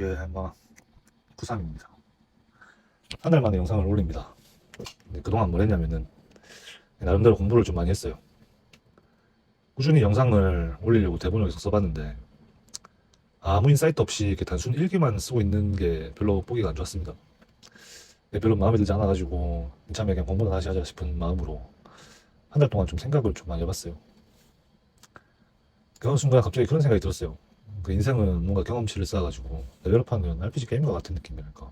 예, 뭐 구삼입니다. 한 달 만에 영상을 올립니다. 그동안 뭘 했냐면은 나름대로 공부를 좀 많이 했어요. 꾸준히 영상을 올리려고 대본을 계속 써봤는데 아무 인사이트 없이 이렇게 단순 일기만 쓰고 있는 게 별로 보기가 안 좋았습니다. 네, 별로 마음에 들지 않아가지고 이참에 그냥 공부나 다시 하자 싶은 마음으로 한 달 동안 좀 생각을 좀 많이 해봤어요. 그 순간 갑자기 그런 생각이 들었어요. 그 인생은 뭔가 경험치를 쌓아가지고 레벨업하는 RPG 게임과 같은 느낌이랄까.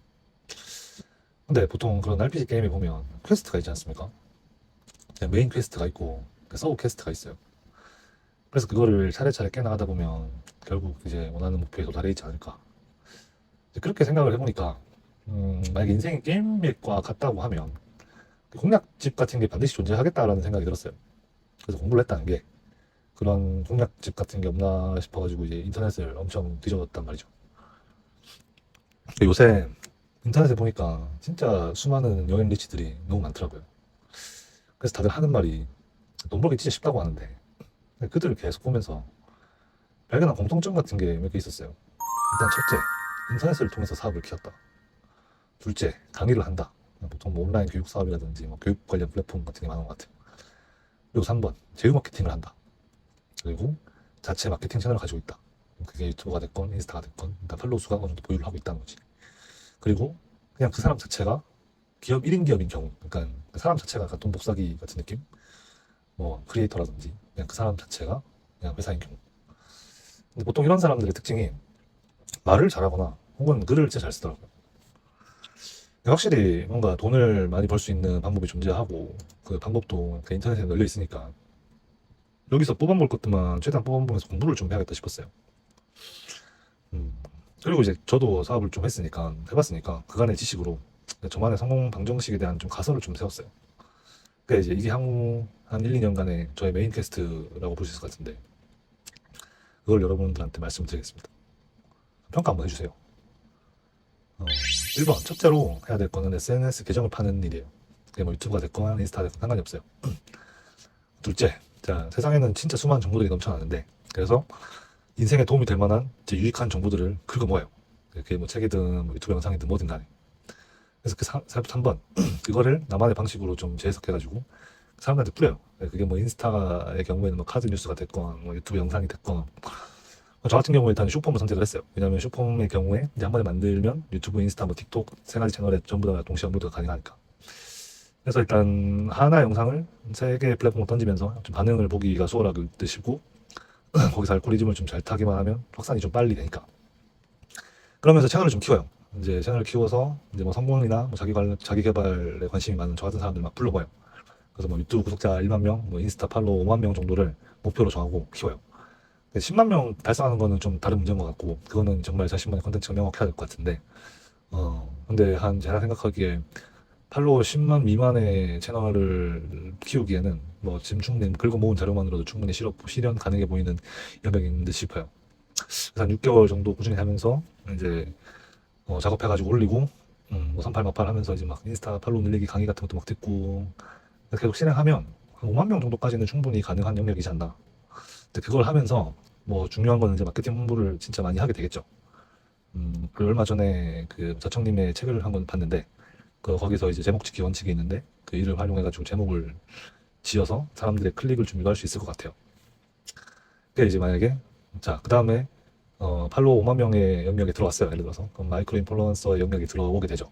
근데 보통 그런 RPG 게임에 보면 퀘스트가 있지 않습니까? 메인 퀘스트가 있고 그 서브 퀘스트가 있어요. 그래서 그거를 차례차례 깨나가다 보면 결국 이제 원하는 목표에 도달해 있지 않을까. 그렇게 생각을 해보니까 음, 만약에 인생이 게임과 같다고 하면 그 공략집 같은 게 반드시 존재하겠다라는 생각이 들었어요. 그래서 공부를 했다는 게 그런 공략집 같은 게 없나 싶어가지고 이제 인터넷을 엄청 뒤져봤단 말이죠. 요새 인터넷에 보니까 진짜 수많은 여행 리치들이 너무 많더라고요. 그래서 다들 하는 말이 돈 벌기 진짜 쉽다고 하는데 그들을 계속 보면서 발견한 공통점 같은 게 몇 개 있었어요. 일단 첫째, 인터넷을 통해서 사업을 키웠다. 둘째, 강의를 한다. 보통 뭐 온라인 교육 사업이라든지 뭐 교육 관련 플랫폼 같은 게 많은 것 같아요. 그리고 3번, 제휴 마케팅을 한다. 그리고 자체 마케팅 채널을 가지고 있다. 그게 유튜브가 됐건 인스타가 됐건 팔로우 수가 어느 정도 보유를 하고 있다는 거지. 그리고 그냥 그 사람 자체가 기업 1인 기업인 경우, 그러니까 그 사람 자체가 약간 돈 복사기 같은 느낌? 뭐 크리에이터라든지 그냥 그 사람 자체가 그냥 회사인 경우. 근데 보통 이런 사람들의 특징이 말을 잘하거나 혹은 글을 진짜 잘 쓰더라고요. 확실히 뭔가 돈을 많이 벌 수 있는 방법이 존재하고 그 방법도 그 인터넷에 널려 있으니까 여기서 뽑아볼 것들만 최대한 뽑아보면서 공부를 좀 해야겠다 싶었어요. 음, 그리고 이제 저도 사업을 좀 했으니까 해봤으니까 그간의 지식으로 저만의 성공 방정식에 대한 좀 가설을 좀 세웠어요. 그러니까 이제 이게 향후 한 1, 2년간의 저의 메인 퀘스트라고 볼 수 있을 것 같은데 그걸 여러분들한테 말씀드리겠습니다. 평가 한번 해주세요. 어, 1번 첫째로 해야 될 거는 SNS 계정을 파는 일이에요. 그게 뭐 유튜브가 됐건 인스타 됐건 상관이 없어요. 둘째, 자 세상에는 진짜 수많은 정보들이 넘쳐나는데 그래서 인생에 도움이 될 만한 이제 유익한 정보들을 긁어 모아요. 그게 뭐 책이든 뭐 유튜브 영상이든 뭐든 간에. 그래서 그 3번 그거를 나만의 방식으로 좀 재해석해가지고 사람들한테 뿌려요. 그게 뭐 인스타의 경우에는 뭐 카드 뉴스가 됐건 뭐 유튜브 영상이 됐건 뭐저 같은 경우에 일단 쇼폼을 선택을 했어요. 왜냐하면 쇼폼의 경우에 이제 한 번에 만들면 유튜브, 인스타, 뭐 틱톡 세 가지 채널에 전부 다 동시 업로드가 가능하니까. 그래서 일단 하나 영상을 세 개의 플랫폼을 던지면서 좀 반응을 보기가 수월하게 뜨시고 거기서 알고리즘을 좀 잘 타기만 하면 확산이 좀 빨리 되니까. 그러면서 채널을 좀 키워요. 이제 채널을 키워서 이제 뭐 성공이나 뭐 자기 관 자기 개발에 관심이 많은 저 같은 사람들 막 불러봐요. 그래서 뭐 유튜브 구독자 1만 명, 뭐 인스타 팔로워 5만 명 정도를 목표로 정하고 키워요. 10만 명 달성하는 거는 좀 다른 문제인 것 같고 그거는 정말 자신만의 컨텐츠가 명확해야 될 것 같은데 어 근데 한 제가 생각하기에 팔로워 10만 미만의 채널을 키우기에는 뭐 충분히 긁어 모은 자료만으로도 충분히 실현, 실현 가능해 보이는 영역인 듯 싶어요. 그래서 한 6개월 정도 꾸준히 하면서 이제 어, 작업해가지고 올리고 음, 뭐 삼팔마팔 하면서 이제 막 인스타 팔로우 늘리기 강의 같은 것도 막 듣고 계속 실행하면 한 5만 명 정도까지는 충분히 가능한 영역이지 않나. 근데 그걸 하면서 뭐 중요한 거는 이제 마케팅 홍보를 진짜 많이 하게 되겠죠. 음, 그 얼마 전에 그 자청님의 책을 한 권 봤는데 그 거기서 이제 제목 짓기 원칙이 있는데 그 일을 활용해 가지고 제목을 지어서 사람들의 클릭을 좀 유도할 수 있을 것 같아요. 그게 이제 만약에 자 그 다음에 어, 팔로워 5만 명의 영역에 들어왔어요. 예를 들어서 그럼 마이크로 인플루언서의 영역에 들어오게 되죠.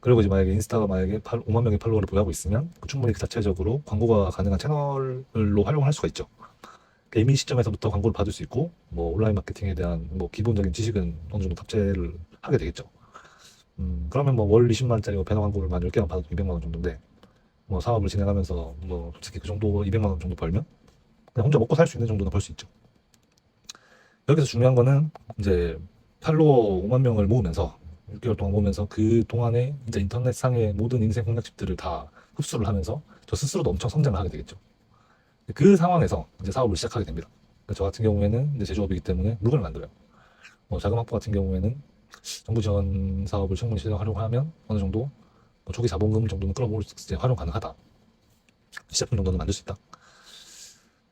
그리고 이제 만약에 인스타가 만약에 8, 5만 명의 팔로워를 보유하고 있으면 그 충분히 그 자체적으로 광고가 가능한 채널로 활용할 수가 있죠. 이미 시점에서부터 광고를 받을 수 있고 뭐 온라인 마케팅에 대한 뭐 기본적인 지식은 어느 정도 탑재를 하게 되겠죠. 음, 그러면 뭐 월 20만 원짜리 뭐 배너 광고를 만 10개만 받아도 200만 원 정도인데 뭐 사업을 진행하면서 뭐 솔직히 그 정도 200만 원 정도 벌면 그냥 혼자 먹고 살 수 있는 정도는 벌 수 있죠. 여기서 중요한 거는 이제 팔로워 5만 명을 모으면서 6개월 동안 모으면서 그 동안에 이제 인터넷상의 모든 인생 공략집들을 다 흡수를 하면서 저 스스로도 엄청 성장을 하게 되겠죠. 그 상황에서 이제 사업을 시작하게 됩니다. 그러니까 저 같은 경우에는 이제 제조업이기 때문에 물건을 만들어요. 뭐 자금 확보 같은 경우에는 정부 지원 사업을 충분히 시장 활용하면 어느 정도 뭐 초기 자본금 정도는 끌어모을 수 이제 활용 가능하다. 시제품 정도는 만들 수 있다.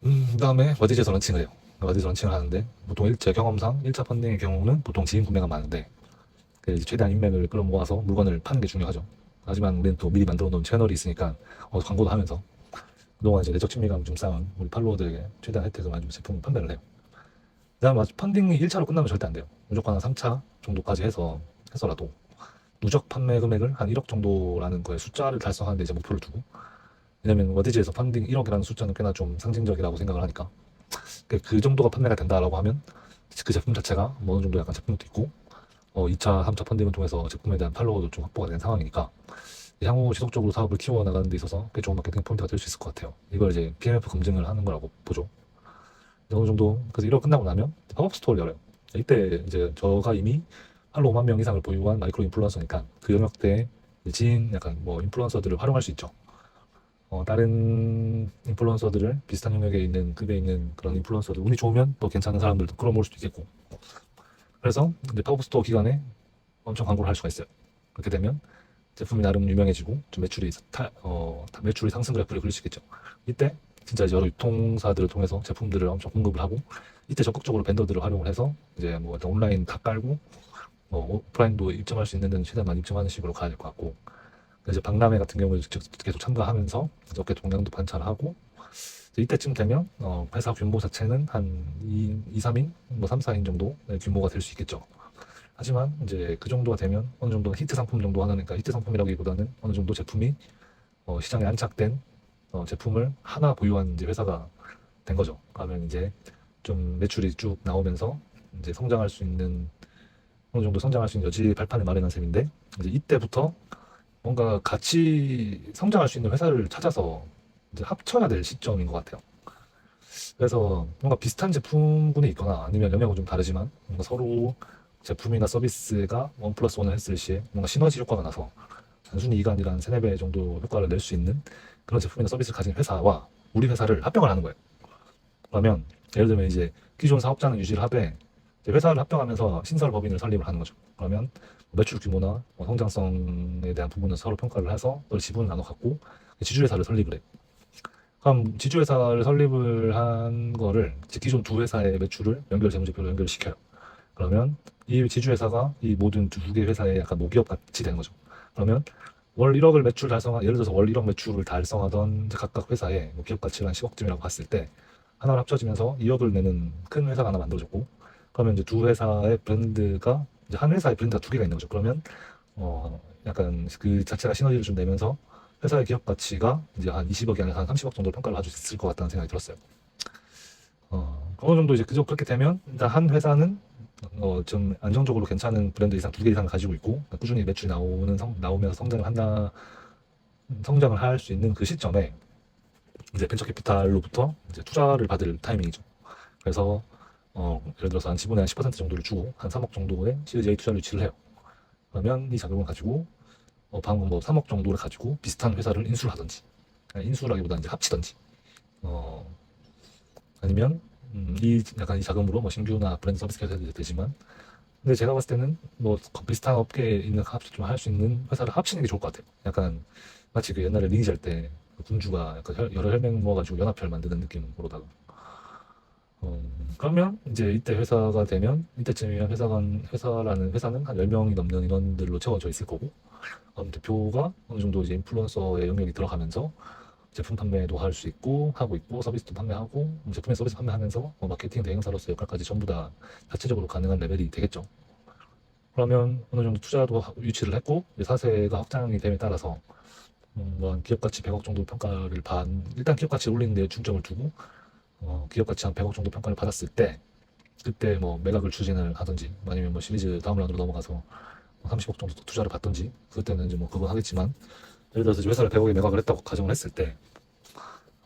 음, 그 다음에 버디제에서 런칭을 해요. 어디서 런칭을 하는데 보통 일- 제 경험상 1차 펀딩의 경우는 보통 지인 구매가 많은데 그 최대한 인맥을 끌어모아서 물건을 파는 게 중요하죠. 하지만 우리는 또 미리 만들어 놓은 채널이 있으니까 어, 광고도 하면서 그동안 이제 내적 친밀감 좀 쌓은 우리 팔로워들에게 최대한 혜택을 많이 주고 제품을 판매를 해요. 그다음 펀딩이 1차로 끝나면 절대 안 돼요. 무조건 한 3차 정도까지 해서 해서라도 누적 판매 금액을 한 1억 정도라는 거에 숫자를 달성하는데 이제 목표를 두고 왜냐면 워디지에서 펀딩 1억이라는 숫자는 꽤나 좀 상징적이라고 생각을 하니까 그- 그 정도가 판매가 된다라고 하면 그 제품 자체가 뭐 어느 정도 약간 제품도 있고 어 2차, 3차 펀딩을 통해서 제품에 대한 팔로워도 좀 확보가 된 상황이니까 향후 지속적으로 사업을 키워나가는 데 있어서 꽤 좋은 마케팅 포인트가 될 수 있을 것 같아요. 이걸 이제 PMF 검증을 하는 거라고 보죠. 어느 정도 그래서 1억 끝나고 나면 팝업 스토어를 열어요. 이때 이제 저가 이미 팔로 5만 명 이상을 보유한 마이크로 인플루언서니까 그 영역대에 지인 약간 뭐 인플루언서들을 활용할 수 있죠. 어, 다른 인플루언서들을 비슷한 영역에 있는 급에 있는 그런 인플루언서들 운이 좋으면 또 괜찮은 사람들도 끌어모을 수도 있겠고 그래서 이제 팝업 스토어 기간에 엄청 광고를 할 수가 있어요. 그렇게 되면 제품이 나름 유명해지고 좀 매출이 타, 어, 매출이 상승 그래프를 그릴 수 있겠죠. 이때 진짜 여러 유통사들을 통해서 제품들을 엄청 공급을 하고 이때 적극적으로 벤더들을 활용을 해서 이제 뭐 온라인 다 깔고 뭐 오프라인도 입점할 수 있는 데는 최대한 많이 입점하는 식으로 가야 될 것 같고 이제 박람회 같은 경우에 즉- 계속 참가하면서 이제 업계 동향도 관찰하고 이때쯤 되면 어, 회사 규모 자체는 한 2, 2 3인, 뭐 3, 4인 정도 의 규모가 될 수 있겠죠. 하지만 이제 그 정도가 되면 어느 정도 히트 상품 정도 하나니까 히트 상품이라기보다는 어느 정도 제품이 어, 시장에 안착된 어, 제품을 하나 보유한 이제 회사가 된 거죠. 그러면 이제 좀 매출이 쭉 나오면서 이제 성장할 수 있는 어느 정도 성장할 수 있는 여지 발판을 마련한 셈인데 이제 이때부터 뭔가 같이 성장할 수 있는 회사를 찾아서 이제 합쳐야 될 시점인 것 같아요. 그래서 뭔가 비슷한 제품군이 있거나 아니면 영역은 좀 다르지만 뭔가 서로 제품이나 서비스가 원 플러스 원을 했을 시에 뭔가 시너지 효과가 나서 단순히 이가 아니라 한 세네 배 정도 효과를 낼 수 있는 그런 제품이나 서비스를 가진 회사와 우리 회사를 합병을 하는 거예요. 그러면 예를 들면 이제 기존 사업자는 유지를 하되 회사를 합병하면서 신설 법인을 설립을 하는 거죠. 그러면 매출 규모나 뭐 성장성에 대한 부분은 서로 평가를 해서 또 지분을 나눠 갖고 지주회사를 설립을 해. 그럼 지주회사를 설립을 한 거를 기존 두 회사의 매출을 연결 재무제표로 연결시켜요. 그러면 이 지주회사가 이 모든 두개 회사의 약간 모기업 같이 되는 거죠. 그러면 월 1억을 매출 달성한 예를 들어서 월 1억 매출을 달성하던 각각 회사의 뭐 기업 가치가 한 10억쯤이라고 봤을 때 하나를 합쳐지면서 2억을 내는 큰 회사가 하나 만들어졌고 그러면 이제 두 회사의 브랜드가 이제 한 회사의 브랜드가 두 개가 있는 거죠. 그러면 어 약간 그 자체가 시너지를 좀 내면서 회사의 기업 가치가 이제 한 20억이 아니라 한 30억 정도 평가를 받을 수 있을 것 같다는 생각이 들었어요. 어, 어느 정도 이제 그저 그렇게 되면 일단 한 회사는 어, 좀 안정적으로 괜찮은 브랜드 이상 두 개 이상 가지고 있고 꾸준히 매출이 나오는 성, 나오면서 성장을 한다 성장을 할 수 있는 그 시점에 이제 벤처 캐피탈로부터 이제 투자를 받을 타이밍이죠. 그래서 어, 예를 들어서 한 지분의 한10% 정도를 주고 한 3억 정도의 시리즈 A 투자를 유치를 해요. 그러면 이 자금을 가지고 어, 방금 뭐 3억 정도를 가지고 비슷한 회사를 인수를 하든지 아니, 인수라기보다는 이제 합치든지 어, 아니면 음, 이 약간 이 자금으로 뭐 신규나 브랜드 서비스 개설도 되지만 근데 제가 봤을 때는 뭐 비슷한 업계에 있는 합좀할 수 있는 회사를 합치는 게 좋을 것 같아요. 약간 마치 그 옛날에 리니지 할때 군주가 약간 혈- 여러 혈맹 모아가지고 연합회를 만드는 느낌으로다가 어, 그러면 이제 이때 회사가 되면 이때쯤이면 회사가 회사라는 회사는 한 10명이 넘는 인원들로 채워져 있을 거고 어, 대표가 어느 정도 이제 인플루언서의 영역이 들어가면서 제품 판매도 할 수 있고 하고 있고 서비스도 판매하고 음, 제품의 서비스 판매하면서 뭐 마케팅 대행사로서 역할까지 전부 다 자체적으로 가능한 레벨이 되겠죠. 그러면 어느 정도 투자도 하- 유치를 했고 사세가 확장이 됨에 따라서 음, 뭐한 기업 가치 100억 정도 평가를 받 일단 기업 가치 올리는 데 중점을 두고 어, 기업 가치 한 100억 정도 평가를 받았을 때 그때 뭐 매각을 추진을 하든지 아니면 뭐 시리즈 다음 라운드로 넘어가서 뭐 30억 정도 투자를 받든지 그때는 이제 뭐 그건 하겠지만 예를 들어서 회사를 100억에 매각을 했다고 가정을 했을 때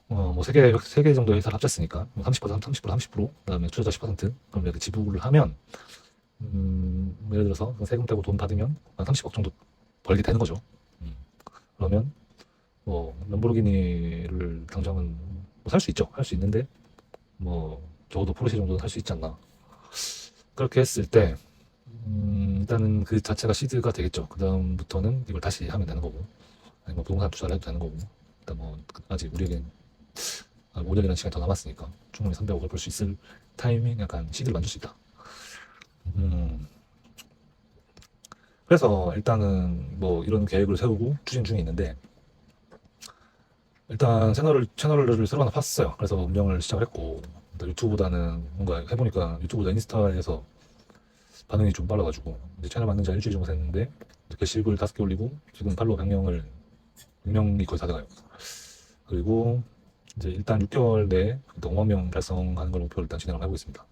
어, 뭐, 세 개, 세 개 정도의 회사를 합쳤으니까, 뭐 30%, 30%, 30%, 그 다음에 투자자 10%, 그럼 이렇게 지불을 하면, 음, 예를 들어서 세금 떼고 돈 받으면 한 30억 정도 벌게 되는 거죠. 음. 그러면, 뭐, 람보르기니를 당장은 뭐 살 수 있죠. 할 수 있는데, 뭐, 적어도 포르쉐 정도는 살 수 있지 않나. 그렇게 했을 때, 음, 일단은 그 자체가 시드가 되겠죠. 그 다음부터는 이걸 다시 하면 되는 거고, 아니 뭐 부동산 투자를 해도 되는 거고, 일단 뭐, 아직 우리에겐 한 5년이라는 시간이 더 남았으니까 충분히 300억을 벌 수 있을 타이밍 약간 시기를 만들 수 있다. 음. 그래서 일단은 뭐 이런 계획을 세우고 추진 중에 있는데 일단 채널을 채널을 새로 하나 팠어요. 그래서 운영을 시작을 했고 유튜브보다는 뭔가 해보니까 유튜브보다 인스타에서 반응이 좀 빨라가지고 이제 채널 만든 지한 일주일 정도 됐는데 게시글 다섯 개 올리고 지금 팔로우 100명을 100명이 거의 다 돼가요. 그리고 이제 일단 6개월 내에 5만 명 달성하는 걸 목표로 일단 진행을 하고 있습니다.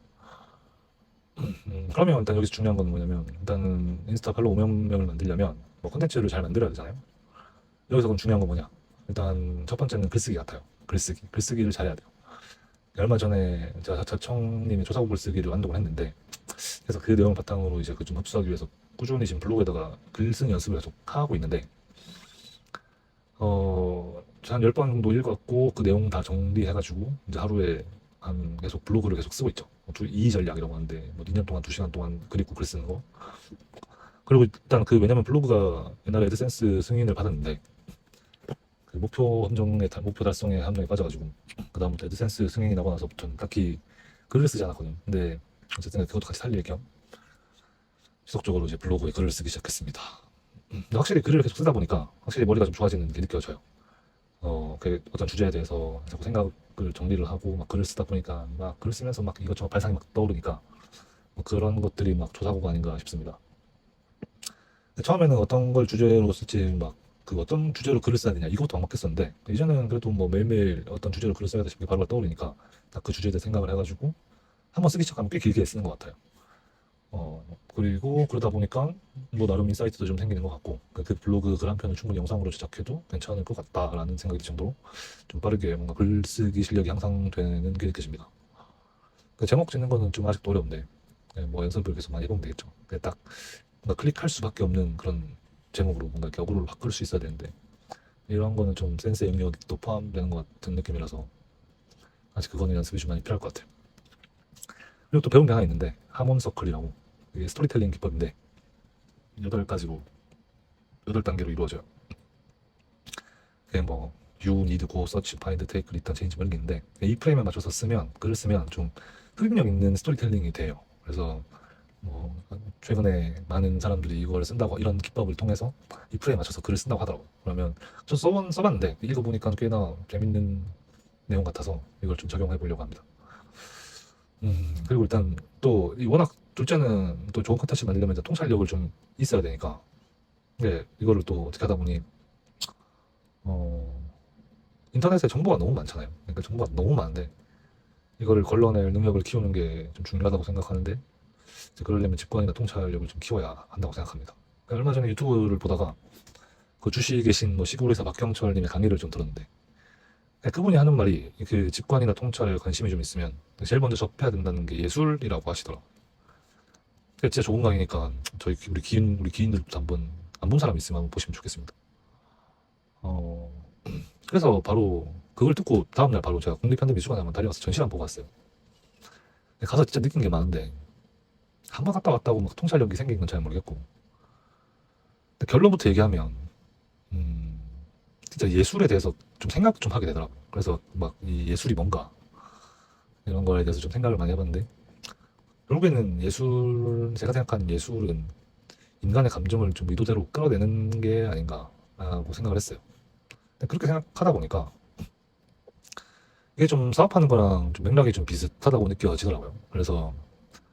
음, 그러면 일단 여기서 중요한 건 뭐냐면 일단은 인스타 팔로우 5만 명을 만들려면 뭐 콘텐츠를 잘 만들어야 되잖아요. 여기서 그럼 중요한 건 뭐냐? 일단 첫 번째는 글쓰기 같아요. 글쓰기, 글쓰기를 잘해야 돼요. 얼마 전에 제가 자청님의 조사고 글쓰기를 완독을 했는데 그래서 그 내용 바탕으로 이제 그 좀 흡수하기 위해서 꾸준히 지금 블로그에다가 글 쓰는 연습을 계속 하고 있는데 어, 한 10번 정도 읽었고 그 내용 다 정리해가지고 이제 하루에 한 계속 블로그를 계속 쓰고 있죠. 뭐 두, 이 전략이라고 하는데 뭐 2년 동안 2시간 동안 글 읽고 글 쓰는 거. 그리고 일단 그 왜냐면 블로그가 옛날에 에드센스 승인을 받았는데 그 목표 함정에 달- 목표 달성에 함정에 빠져가지고 그 다음부터 에드센스 승인이 나고 나서부터는 딱히 글을 쓰지 않았거든요. 근데 어쨌든 그것도 같이 살릴 겸 지속적으로 이제 블로그에 글을 쓰기 시작했습니다. 확실히 글을 계속 쓰다 보니까 확실히 머리가 좀 좋아지는 게 느껴져요. 어, 그 어떤 주제에 대해서 자꾸 생각을 정리를 하고 막 글을 쓰다 보니까 막 글을 쓰면서 막 이것저것 발상이 막 떠오르니까 뭐 그런 것들이 막 조사고가 아닌가 싶습니다. 처음에는 어떤 걸 주제로 쓸지 막 그 어떤 주제로 글을 써야 되냐 이것도 막막했었는데 이제는 그래도 뭐 매일매일 어떤 주제로 글을 써야 돼 싶은 게 바로 떠오르니까 딱 그 주제에 대해 생각을 해가지고 한번 쓰기 시작하면 꽤 길게 쓰는 것 같아요. 어, 그리고 그러다 보니까 뭐 나름 인사이트도 좀 생기는 것 같고 그, 그 블로그 글 한 편을 충분히 영상으로 제작해도 괜찮을 것 같다라는 생각이 들 정도로 좀 빠르게 뭔가 글쓰기 실력이 향상되는 게 느껴집니다. 그 제목 짓는 거는 좀 아직도 어려운데 네, 뭐 연습을 계속 많이 해보면 되겠죠. 딱 클릭할 수밖에 없는 그런 제목으로 뭔가 이렇게 어그로를 바꿀 수 있어야 되는데 이런 거는 좀 센스 영역도 포함되는 것 같은 느낌이라서 아직 그거는 연습이 좀 많이 필요할 것 같아요. 그리고 또 배운 게 하나 있는데 하몬 서클이라고 이게 스토리텔링 기법인데 여덟 가지로 여덟 단계로 이루어져요. 그게 뭐 you, need, go, search, find, take, return, change 뭐 이런 게 있는데 이 프레임에 맞춰서 쓰면 글을 쓰면 좀 흡입력 있는 스토리텔링이 돼요. 그래서 뭐 최근에 많은 사람들이 이걸 쓴다고 이런 기법을 통해서 이 프레임에 맞춰서 글을 쓴다고 하더라고요. 그러면 저 써본 써봤는데 읽어보니까 꽤나 재밌는 내용 같아서 이걸 좀 적용해 보려고 합니다. 음, 그리고 일단 또, 이 워낙 둘째는 또 좋은 컨텐츠 만들려면 이제 통찰력을 좀 있어야 되니까. 근데 이거를 또 어떻게 하다 보니, 어, 인터넷에 정보가 너무 많잖아요. 그러니까 정보가 너무 많은데, 이거를 걸러낼 능력을 키우는 게 좀 중요하다고 생각하는데, 이제 그러려면 직관이나 통찰력을 좀 키워야 한다고 생각합니다. 그러니까 얼마 전에 유튜브를 보다가, 그 주시에 계신 뭐 시골에서 박경철님의 강의를 좀 들었는데, 그분이 하는 말이 그 직관이나 통찰에 관심이 좀 있으면 제일 먼저 접해야 된다는 게 예술이라고 하시더라고요. 진짜 좋은 강의니까 저희 기- 우리 기인 우리 기인들도 한번 안 본 사람 있으면 한번 보시면 좋겠습니다. 어 그래서 바로 그걸 듣고 다음날 바로 제가 국립현대미술관에 한번 달려가서 전시관 보고 왔어요. 가서 진짜 느낀 게 많은데 한 번 갔다 왔다고 막 통찰력이 생긴 건 잘 모르겠고 근데 결론부터 얘기하면 음 진짜 예술에 대해서 좀 생각 좀 하게 되더라고요. 그래서 막 이 예술이 뭔가 이런 거에 대해서 좀 생각을 많이 해봤는데 결국에는 예술 제가 생각하는 예술은 인간의 감정을 좀 의도대로 끌어내는 게 아닌가라고 생각을 했어요. 그렇게 생각하다 보니까 이게 좀 사업하는 거랑 좀 맥락이 좀 비슷하다고 느껴지더라고요. 그래서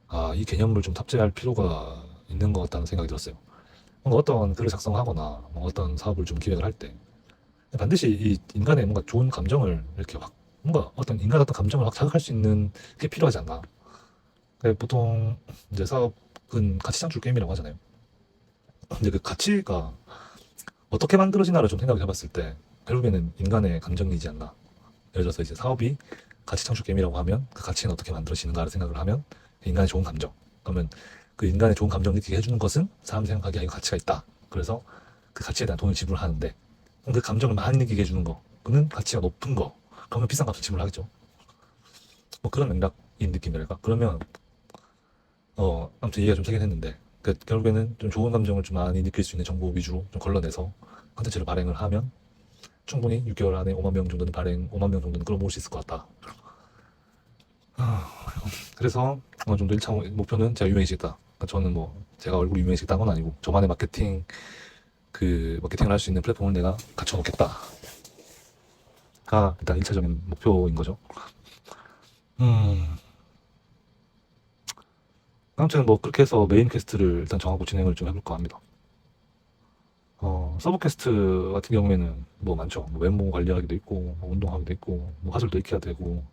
아, 이 개념을 좀 탑재할 필요가 있는 것 같다는 생각이 들었어요. 뭔가 어떤 글을 작성하거나 뭐 어떤 사업을 좀 기획을 할 때 반드시 이 인간의 뭔가 좋은 감정을 이렇게 확 뭔가 어떤 인간 어떤 감정을 확 자극할 수 있는 게 필요하지 않나. 그러니까 보통 이제 사업은 가치 창출 게임이라고 하잖아요. 근데 그 가치가 어떻게 만들어지나를 좀 생각을 해봤을 때 결국에는 인간의 감정이지 않나. 예를 들어서 이제 사업이 가치 창출 게임이라고 하면 그 가치는 어떻게 만들어지는가를 생각을 하면 인간의 좋은 감정. 그러면 그 인간의 좋은 감정 느끼게 해주는 것은 사람 생각하기에 이거 가치가 있다. 그래서 그 가치에 대한 돈을 지불하는데 그 감정을 많이 느끼게 해주는 거. 그는 가치가 높은 거. 그러면 비싼 값을 지불하겠죠. 뭐 그런 맥락인 느낌이랄까. 그러면 어 아무튼 이해가 좀 되긴 했는데 그 결국에는 좀 좋은 감정을 좀 많이 느낄 수 있는 정보 위주로 좀 걸러내서 컨텐츠를 발행을 하면 충분히 6개월 안에 5만 명 정도는 발행, 5만 명 정도는 끌어모을 수 있을 것 같다. 아, 그래서 어느 정도 1차 목표는 제가 유명해지겠다. 그러니까 저는 뭐 제가 얼굴이 유명해지겠다는 건 아니고 저만의 마케팅 그 마케팅을 할 수 있는 플랫폼을 내가 갖춰놓겠다. 가 일단 1차적인 목표인 거죠. 음. 아무튼 뭐 그렇게 해서 메인 퀘스트를 일단 정하고 진행을 좀 해볼까 합니다. 어, 서브 퀘스트 같은 경우에는 뭐 많죠. 뭐 외모 관리하기도 있고, 뭐 운동하기도 있고, 뭐 화술도 익혀야 되고,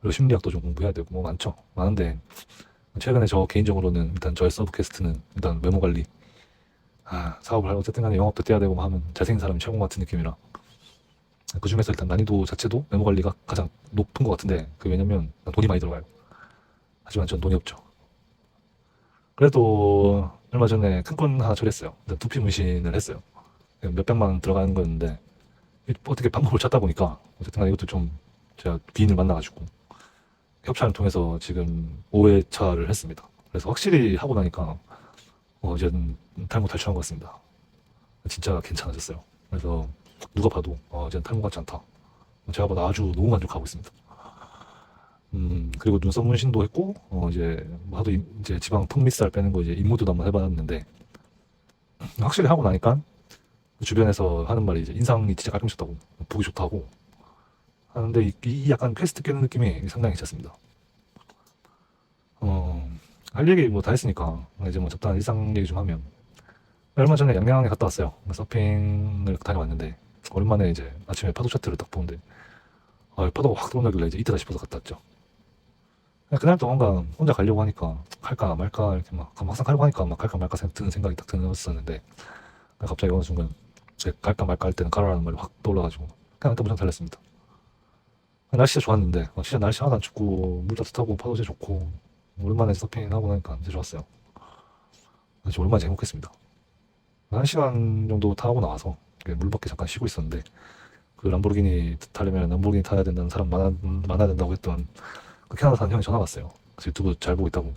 그리고 심리학도 좀 공부해야 되고, 뭐 많죠. 많은데, 최근에 저 개인적으로는 일단 저의 서브 퀘스트는 일단 외모 관리. 아, 사업을 할 어쨌든 간에 영업도 뛰어야 되고 뭐 하면 잘생긴 사람이 최고 같은 느낌이라. 그 중에서 일단 난이도 자체도 외모 관리가 가장 높은 것 같은데, 그 왜냐면 돈이 많이 들어가요. 하지만 전 돈이 없죠. 그래도 얼마 전에 큰 건 하나 처리했어요. 두피 문신을 했어요. 몇백만 원 들어가는 거였는데, 어떻게 방법을 찾다 보니까, 어쨌든 간에 이것도 좀 제가 귀인을 만나가지고, 협찬을 통해서 지금 5회차를 했습니다. 그래서 확실히 하고 나니까, 어, 이제는 탈모 탈출한 것 같습니다. 진짜 괜찮아졌어요. 그래서 누가 봐도, 어, 이제는 탈모 같지 않다. 제가 봐도 아주 너무 만족하고 있습니다. 음, 그리고 눈썹 문신도 했고, 어, 이제, 뭐 하도 이- 이제 지방 턱밑살 빼는 거 이제 인모드도 한번 해봤는데, 확실히 하고 나니까, 그 주변에서 하는 말이 이제 인상이 진짜 깔끔해졌다고, 보기 좋다고 하는데, 이, 이 약간 퀘스트 깨는 느낌이 상당히 괜찮습니다. 어, 할 얘기 뭐 다 했으니까, 이제 뭐 적당한 일상 얘기 좀 하면, 얼마 전에 양양에 갔다 왔어요. 서핑을 다녀왔는데, 오랜만에 이제 아침에 파도 차트를 딱 보는데, 아, 파도가 확 들어오길래 이제 이때다 싶어서 갔다 왔죠. 그냥 그날 또 뭔가 혼자 가려고 하니까 갈까 말까 이렇게 막 막상 가려고 하니까 막 갈까 말까 생- 드는 생각이 딱 그냥 갑자기 어느 순간 제 갈까 말까 할 때는 가라라는 말이 확 떠올라가지고 그냥 일단 무장 달렸습니다. 날씨가 좋았는데 어, 진짜 날씨 하나도 안 춥고 물 따뜻하고 파도제 좋고 오랜만에 서핑 하고 나니까 진짜 좋았어요. 진짜 오랜만에 행복했습니다. 한 시간 정도 타고 나와서 이렇게 물 밖에 잠깐 쉬고 있었는데 그 람보르기니 타려면 람보르기니 타야 된다는 사람 많아, 많아야 된다고 했던 그 캐나다 사는 형이 전화 왔어요. 그래서 유튜브 잘 보고 있다고.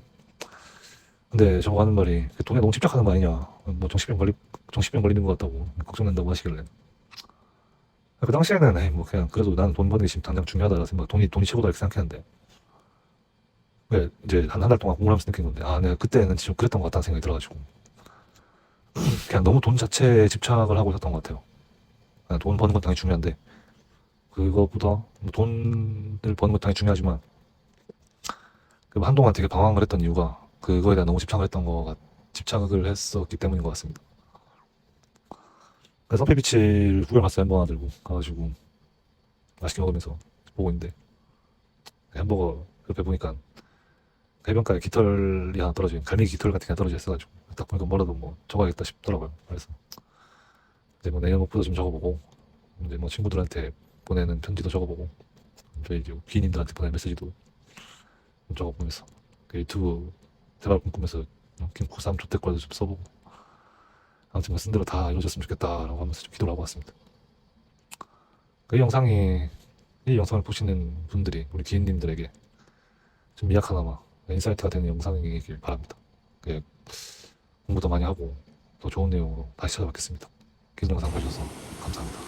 근데 저거 하는 말이 그 돈에 너무 집착하는 거 아니냐. 뭐 정신병 걸리, 정신병 걸리는 것 같다고 걱정된다고 하시길래. 그 당시에는 에이, 뭐 그냥 그래도 나는 돈 버는 게 지금 당장 중요하다라 생각, 돈이 돈이 최고다 이렇게 생각했는데 왜 이제 한 한 달 동안 공부를 하면서 느낀 건데 아 내가 그때는 좀 그랬던 것 같다는 생각이 들어가지고 그냥 너무 돈 자체에 집착을 하고 있었던 것 같아요. 그냥 돈 버는 건 당연히 중요한데 그거보다 뭐 돈을 버는 건 당연히 중요하지만 그 한동안 되게 방황을 했던 이유가 그거에 대한 너무 집착을 했던 거가 집착을 했었기 때문인 것 같습니다. 그래서 서피비치를 구경 갔어요 햄버거 들고 가가지고 맛있게 먹으면서 보고 있는데 햄버거 옆에 보니까 해변가에 깃털이 하나 떨어진 갈매기 깃털 같은 게 떨어져 있어가지고 딱 보니까 뭐라도 뭐 적어야겠다 싶더라고요. 그래서 이제 뭐 내년 목표도 좀 적어보고 이제 뭐 친구들한테 보내는 편지도 적어보고 저희 이제 귀인님들한테 보내는 메시지도 좀 적어보면서 그 유튜브 대박을 꿈꾸면서 김쿠삼 조태과도 좀 써보고 아무튼 뭐 쓴 대로 다 이루어졌으면 좋겠다라고 하면서 좀 기도를 하고 왔습니다. 그 영상이 이 영상을 보시는 분들이 우리 기인님들에게 좀 미약하나마 인사이트가 되는 영상이길 바랍니다. 예, 공부도 많이 하고 더 좋은 내용으로 다시 찾아뵙겠습니다. 긴 영상 봐주셔서 감사합니다.